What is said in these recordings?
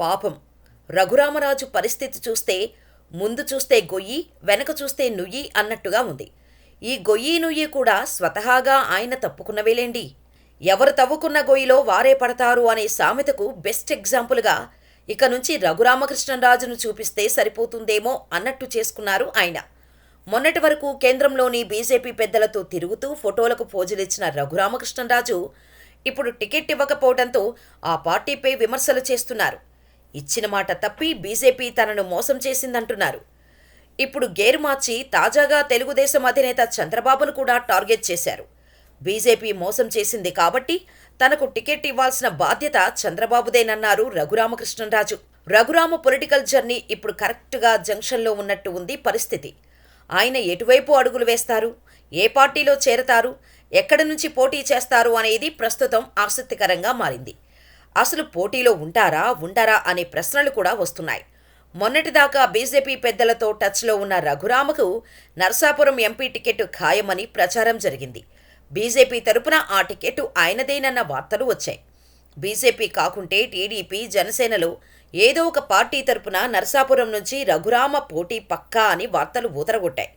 పాపం. రఘురామరాజు పరిస్థితి చూస్తే ముందు చూస్తే గొయ్యి వెనక చూస్తే నుయ్యి అన్నట్టుగా ఉంది. ఈ గొయ్యి నుయ్యి కూడా స్వతహాగా ఆయన తప్పుకున్నవేలేండి? ఎవరు తవ్వుకున్న గొయ్యిలో వారే పడతారు అనే సామెతకు బెస్ట్ ఎగ్జాంపుల్గా ఇక నుంచి రఘురామకృష్ణరాజును చూపిస్తే సరిపోతుందేమో అన్నట్టు చేసుకున్నారు ఆయన. మొన్నటి వరకు కేంద్రంలోని బీజేపీ పెద్దలతో తిరుగుతూ ఫోటోలకు పోజులిచ్చిన రఘురామకృష్ణరాజు ఇప్పుడు టికెట్ ఇవ్వకపోవడంతో ఆ పార్టీపై విమర్శలు చేస్తున్నారు. ఇచ్చిన మాట తప్పి బీజేపీ తనను మోసం చేసిందంటున్నారు. ఇప్పుడు గేరు మార్చి తాజాగా తెలుగుదేశం అధినేత చంద్రబాబును కూడా టార్గెట్ చేశారు. బీజేపీ మోసం చేసింది కాబట్టి తనకు టికెట్ ఇవ్వాల్సిన బాధ్యత చంద్రబాబుదేనన్నారు రఘురామకృష్ణరాజు. రఘురామ పొలిటికల్ జర్నీ ఇప్పుడు కరెక్ట్గా జంక్షన్లో ఉన్నట్టు ఉంది పరిస్థితి. ఆయన ఎటువైపు అడుగులు వేస్తారు? ఏ పార్టీలో చేరతారు? ఎక్కడి నుంచి పోటీ చేస్తారు అనేది ప్రస్తుతం ఆసక్తికరంగా మారింది. అసలు పోటీలో ఉంటారా ఉండరా అనే ప్రశ్నలు కూడా వస్తున్నాయి. మొన్నటిదాకా బీజేపీ పెద్దలతో టచ్లో ఉన్న రఘురామకు నర్సాపురం ఎంపీ టికెట్ ఖాయమని ప్రచారం జరిగింది. బీజేపీ తరపున ఆ టికెట్ ఆయనదేనన్న వార్తలు వచ్చాయి. బీజేపీ కాకుంటే టీడీపీ జనసేనలో ఏదో ఒక పార్టీ తరపున నర్సాపురం నుంచి రఘురామ పోటీ పక్కా అని వార్తలు ఊతరగొట్టాయి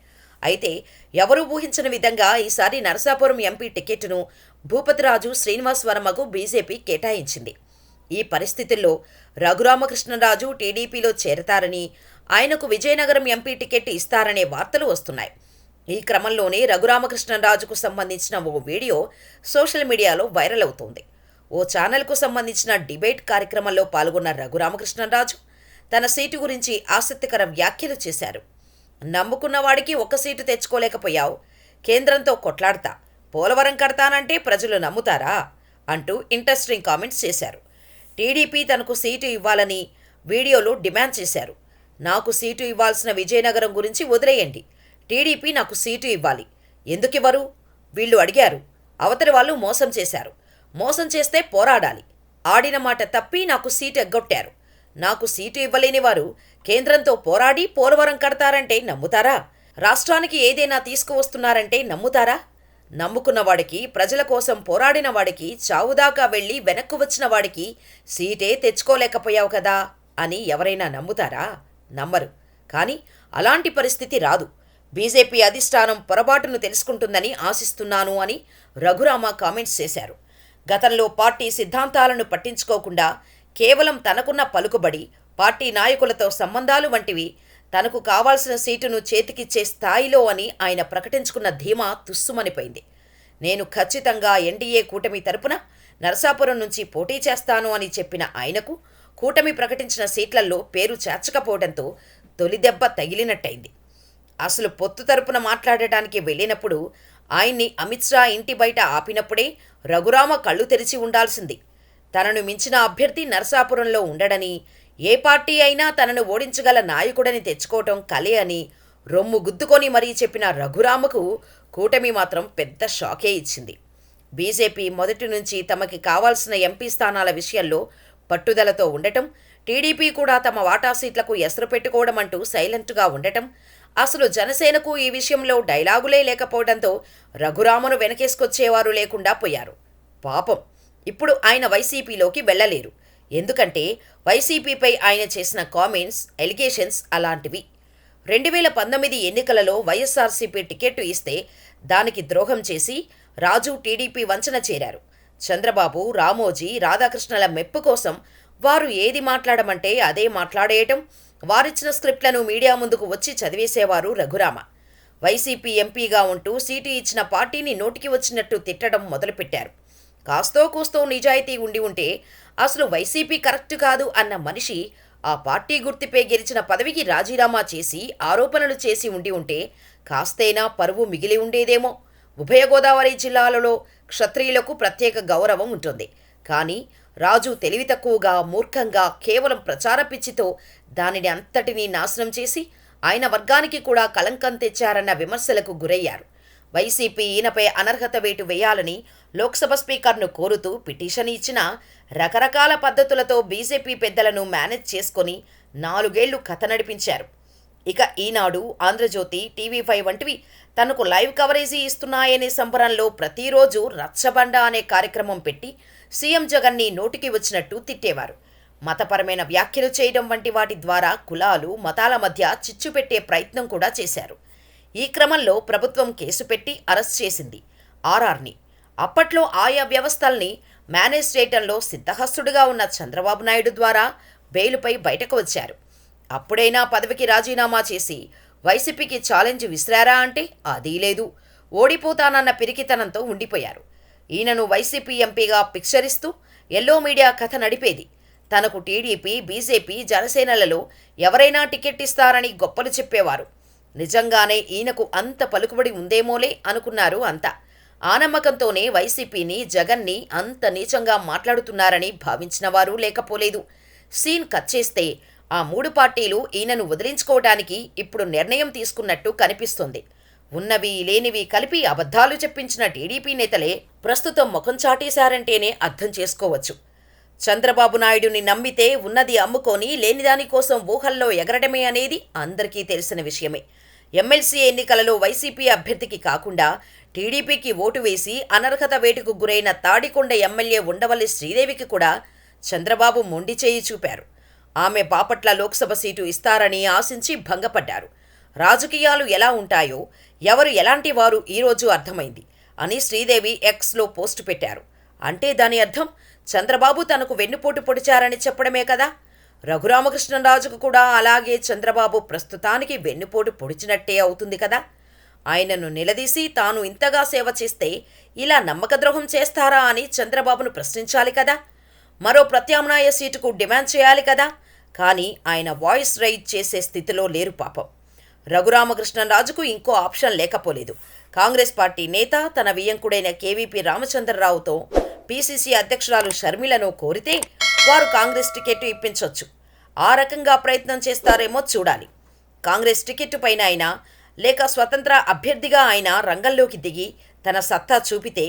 అయితే ఎవరూ ఊహించిన విధంగా ఈసారి నరసాపురం ఎంపీ టికెట్ను భూపతిరాజు శ్రీనివాస్ వర్మకు బీజేపీ కేటాయించింది. ఈ పరిస్థితుల్లో రఘురామకృష్ణరాజు టీడీపీలో చేరతారని ఆయనకు విజయనగరం ఎంపీ టికెట్ ఇస్తారనే వార్తలు వస్తున్నాయి. ఈ క్రమంలోనే రఘురామకృష్ణరాజుకు సంబంధించిన ఓ వీడియో సోషల్ మీడియాలో వైరల్ అవుతోంది. ఓ ఛానల్కు సంబంధించిన డిబేట్ కార్యక్రమంలో పాల్గొన్న రఘురామకృష్ణరాజు తన సీటు గురించి ఆసక్తికర వ్యాఖ్యలు చేశారు. నమ్ముకున్న వాడికి ఒక్క సీటు తెచ్చుకోలేకపోయావు కేంద్రంతో కొట్లాడతా పోలవరం కడతానంటే ప్రజలు నమ్ముతారా? అంటూ ఇంట్రెస్టింగ్ కామెంట్స్ చేశారు. టీడీపీ తనకు సీటు ఇవ్వాలని వీడియోలో డిమాండ్ చేశారు. నాకు సీటు ఇవ్వాల్సిన విజయనగరం గురించి వదిలేయండి. టీడీపీ నాకు సీటు ఇవ్వాలి. ఎందుకివ్వరు? వీళ్ళు అడిగారు. అవతలి వాళ్ళు మోసం చేశారు. మోసం చేస్తే పోరాడాలి. ఆడిన మాట తప్పి నాకు సీటు ఎగ్గొట్టారు. నాకు సీటు ఇవ్వలేని వారు కేంద్రంతో పోరాడి పోలవరం కడతారంటే నమ్ముతారా? రాష్ట్రానికి ఏదైనా తీసుకువస్తున్నారంటే నమ్ముతారా? నమ్ముకున్న వాడికి ప్రజల కోసం పోరాడిన వాడికి చావుదాకా వెళ్ళి వెనక్కు వచ్చిన వాడికి సీటే తెచ్చుకోలేకపోయావు కదా అని ఎవరైనా నమ్ముతారా? నమ్మరు. కానీ అలాంటి పరిస్థితి రాదు. బీజేపీ అధిష్టానం పొరపాటును తెలుసుకుంటుందని ఆశిస్తున్నాను అని రఘురామ కామెంట్స్ చేశారు. గతంలో పార్టీ సిద్ధాంతాలను పట్టించుకోకుండా కేవలం తనకున్న పలుకుబడి పార్టీ నాయకులతో సంబంధాలు వంటివి తనకు కావాల్సిన సీటును చేతికిచ్చే స్థాయిలో అని ఆయన ప్రకటించుకున్న ధీమా తుస్సుమనిపోయింది. నేను ఖచ్చితంగా ఎన్డీఏ కూటమి తరపున నరసాపురం నుంచి పోటీ చేస్తాను అని చెప్పిన ఆయనకు కూటమి ప్రకటించిన సీట్లలో పేరు చేర్చకపోవడంతో తొలి దెబ్బ తగిలినట్టయింది. అసలు పొత్తు తరపున మాట్లాడటానికి వెళ్ళినప్పుడు ఆయన్ని అమిత్ షా ఇంటి బయట ఆపినప్పుడే రఘురామ కళ్ళు తెరిచి ఉండాల్సింది. తనను మించిన అభ్యర్థి నరసాపురంలో ఉండడని ఏ పార్టీ అయినా తనను ఓడించగల నాయకుడని తెచ్చుకోవటం కలే అని రొమ్ము గుద్దుకొని మరీ చెప్పిన రఘురామకు కూటమి మాత్రం పెద్ద షాకే ఇచ్చింది. బీజేపీ మొదటి నుంచి తమకి కావాల్సిన ఎంపీ స్థానాల విషయంలో పట్టుదలతో ఉండటం టీడీపీ కూడా తమ వాటా సీట్లకు ఎసరు పెట్టుకోవడం అంటూ సైలెంట్గా ఉండటం అసలు జనసేనకు ఈ విషయంలో డైలాగులే లేకపోవడంతో రఘురామను వెనకేసుకొచ్చేవారు లేకుండా పోయారు. పాపం. ఇప్పుడు ఆయన వైసీపీలోకి వెళ్ళలేరు. ఎందుకంటే వైసీపీపై ఆయన చేసిన కామెంట్స్ ఎలిగేషన్స్ అలాంటివి. రెండు వేల పంతొమ్మిది ఎన్నికలలో వైఎస్ఆర్సీపీ టికెట్ ఇస్తే దానికి ద్రోహం చేసి రాజు టీడీపీ వంచన చేరారు. చంద్రబాబు రామోజీ రాధాకృష్ణల మెప్పు కోసం వారు ఏది మాట్లాడమంటే అదే మాట్లాడేయటం వారిచ్చిన స్క్రిప్ట్లను మీడియా ముందుకు వచ్చి చదివేసేవారు రఘురామ. వైసీపీ ఎంపీగా ఉంటూ సీటు ఇచ్చిన పార్టీని నోటికి వచ్చినట్టు తిట్టడం మొదలుపెట్టారు. కాస్తో కూస్తో నిజాయితీ ఉండి ఉంటే అసలు వైసీపీ కరెక్ట్ కాదు అన్న మనిషి ఆ పార్టీ గుర్తుపై గెలిచిన పదవికి రాజీనామా చేసి ఆరోపణలు చేసి ఉండి ఉంటే కాస్తైనా పరువు మిగిలి ఉండేదేమో. ఉభయ గోదావరి జిల్లాలలో క్షత్రియులకు ప్రత్యేక గౌరవం ఉంటుంది. కానీ రాజు తెలివి తక్కువగా మూర్ఖంగా కేవలం ప్రచార పిచ్చితో దానిని అంతటినీ నాశనం చేసి ఆయన వర్గానికి కూడా కలంకం తెచ్చారన్న విమర్శలకు గురయ్యారు. వైసీపీ ఈయనపై అనర్హత వేటు వేయాలని లోక్సభ స్పీకర్ను కోరుతూ పిటిషన్ ఇచ్చిన రకరకాల పద్ధతులతో బీజేపీ పెద్దలను మేనేజ్ చేసుకొని నాలుగేళ్ళు కథ నడిపించారు. ఇక ఈనాడు ఆంధ్రజ్యోతి టీవీ ఫైవ్ వంటివి తనకు లైవ్ కవరేజీ ఇస్తున్నాయనే సంబరంలో ప్రతిరోజు రచ్చబండ అనే కార్యక్రమం పెట్టి సీఎం జగన్ని నోటికి వచ్చినట్టు తిట్టేవారు. మతపరమైన వ్యాఖ్యలు చేయడం వంటి వాటి ద్వారా కులాలు మతాల మధ్య చిచ్చు పెట్టే ప్రయత్నం కూడా చేశారు. ఈ క్రమంలో ప్రభుత్వం కేసు పెట్టి అరెస్ట్ చేసింది. ఆర్ఆర్ని. అప్పట్లో ఆయా వ్యవస్థల్ని మేనేజ్ చేయటంలో సిద్ధహస్తుడుగా ఉన్న చంద్రబాబు నాయుడు ద్వారా బెయిలుపై బయటకు వచ్చారు. అప్పుడైనా పదవికి రాజీనామా చేసి వైసీపీకి ఛాలెంజ్ విసిరారా అంటే అదీ లేదు. ఓడిపోతానన్న పిరికితనంతో ఉండిపోయారు. ఈయనను వైసీపీ ఎంపీగా పిక్చరిస్తూ ఎల్లో మీడియా కథ నడిపేది. తనకు టీడీపీ బీజేపీ జనసేనలలో ఎవరైనా టికెట్ ఇస్తారని గొప్పలు చెప్పేవారు. నిజంగానే ఈయనకు అంత పలుకుబడి ఉందేమోలే అనుకున్నారు అంతా. ఆ నమ్మకంతోనే వైసీపీని జగన్ని అంత నీచంగా మాట్లాడుతున్నారని భావించిన వారు లేకపోలేదు. సీన్ కట్ చేస్తే ఆ మూడు పార్టీలు ఈయనను వదిలించుకోవడానికి ఇప్పుడు నిర్ణయం తీసుకున్నట్టు కనిపిస్తుంది. ఉన్నవి లేనివి కలిపి అబద్ధాలు చెప్పించిన టీడీపీ నేతలే ప్రస్తుతం ముఖం చాటేశారంటేనే అర్థం చేసుకోవచ్చు. చంద్రబాబు నాయుడుని నమ్మితే ఉన్నది అమ్ముకొని లేనిదాని కోసం ఊహల్లో ఎగరడమే అనేది అందరికీ తెలిసిన విషయమే. ఎమ్మెల్సీ ఎన్నికలలో వైసీపీ అభ్యర్థికి కాకుండా టీడీపీకి ఓటు వేసి అనర్హత వేటుకు గురైన తాడికొండ ఎమ్మెల్యే ఉండవల్లి శ్రీదేవికి కూడా చంద్రబాబు మొండి చేయి చూపారు. ఆమె బాపట్ల లోక్సభ సీటు ఇస్తారని ఆశించి భంగపడ్డారు. రాజకీయాలు ఎలా ఉంటాయో ఎవరు ఎలాంటి వారు ఈరోజు అర్థమైంది అని శ్రీదేవి ఎక్స్లో పోస్టు పెట్టారు. అంటే దాని అర్థం చంద్రబాబు తనకు వెన్నుపోటు పొడిచారని చెప్పడమే కదా? రఘురామకృష్ణరాజుకు కూడా అలాగే చంద్రబాబు ప్రస్తుతానికి వెన్నుపోటు పొడిచినట్టే అవుతుంది కదా? ఆయనను నిలదీసి తాను ఇంతగా సేవ చేస్తే ఇలా నమ్మకద్రోహం చేస్తారా అని చంద్రబాబును ప్రశ్నించాలి కదా? మరో ప్రత్యామ్నాయ సీటుకు డిమాండ్ చేయాలి కదా? కానీ ఆయన వాయిస్ రైజ్ చేసే స్థితిలో లేరు పాపం. రఘురామకృష్ణరాజుకు ఇంకో ఆప్షన్ లేకపోలేదు. కాంగ్రెస్ పార్టీ నేత తన వియ్యంకుడైన కేవీపీ రామచంద్రరావుతో పీసీసీ అధ్యక్షురాలు షర్మిలను కోరితే వారు కాంగ్రెస్ టికెట్ ఇప్పించవచ్చు ఆ రకంగా ప్రయత్నం చేస్తారేమో చూడాలి. కాంగ్రెస్ టికెట్ పైన అయినా లేక స్వతంత్ర అభ్యర్థిగా అయినా రంగంలోకి దిగి తన సత్తా చూపితే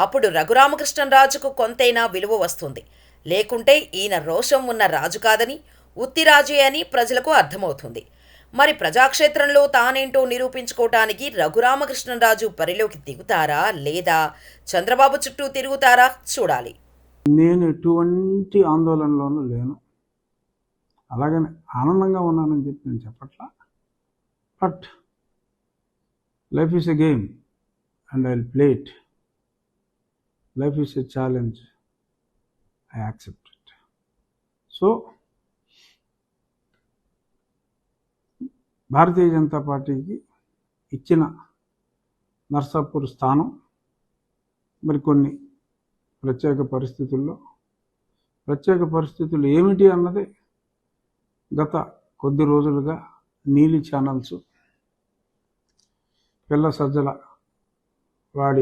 అప్పుడు రఘురామకృష్ణరాజుకు కొంతైనా విలువ వస్తుంది. లేకుంటే ఈయన రోషం ఉన్న రాజు కాదని ఉత్తిరాజే అని ప్రజలకు అర్థమవుతుంది. మరి ప్రజాక్షేత్రంలో తానేంటో నిరూపించుకోవటానికి రఘురామకృష్ణరాజు పరిలోకి దిగుతారా లేదా చంద్రబాబు చుట్టూ తిరుగుతారా చూడాలి. నేను ఎటువంటి ఆందోళనలోనూ లేను. అలాగని ఆనందంగా ఉన్నానని చెప్పి నేను చెప్పట్లా. But life is a game and I play it. Life is a challenge. I accept it. So Bharatiya Janata పార్టీకి ఇచ్చిన నర్సాపూర్ స్థానం మరి కొన్ని ప్రత్యేక పరిస్థితుల్లో. ప్రత్యేక పరిస్థితులు ఏమిటి అన్నది గత కొద్ది రోజులుగా నీలి ఛానల్స్ పిల్ల సజ్జల వాడి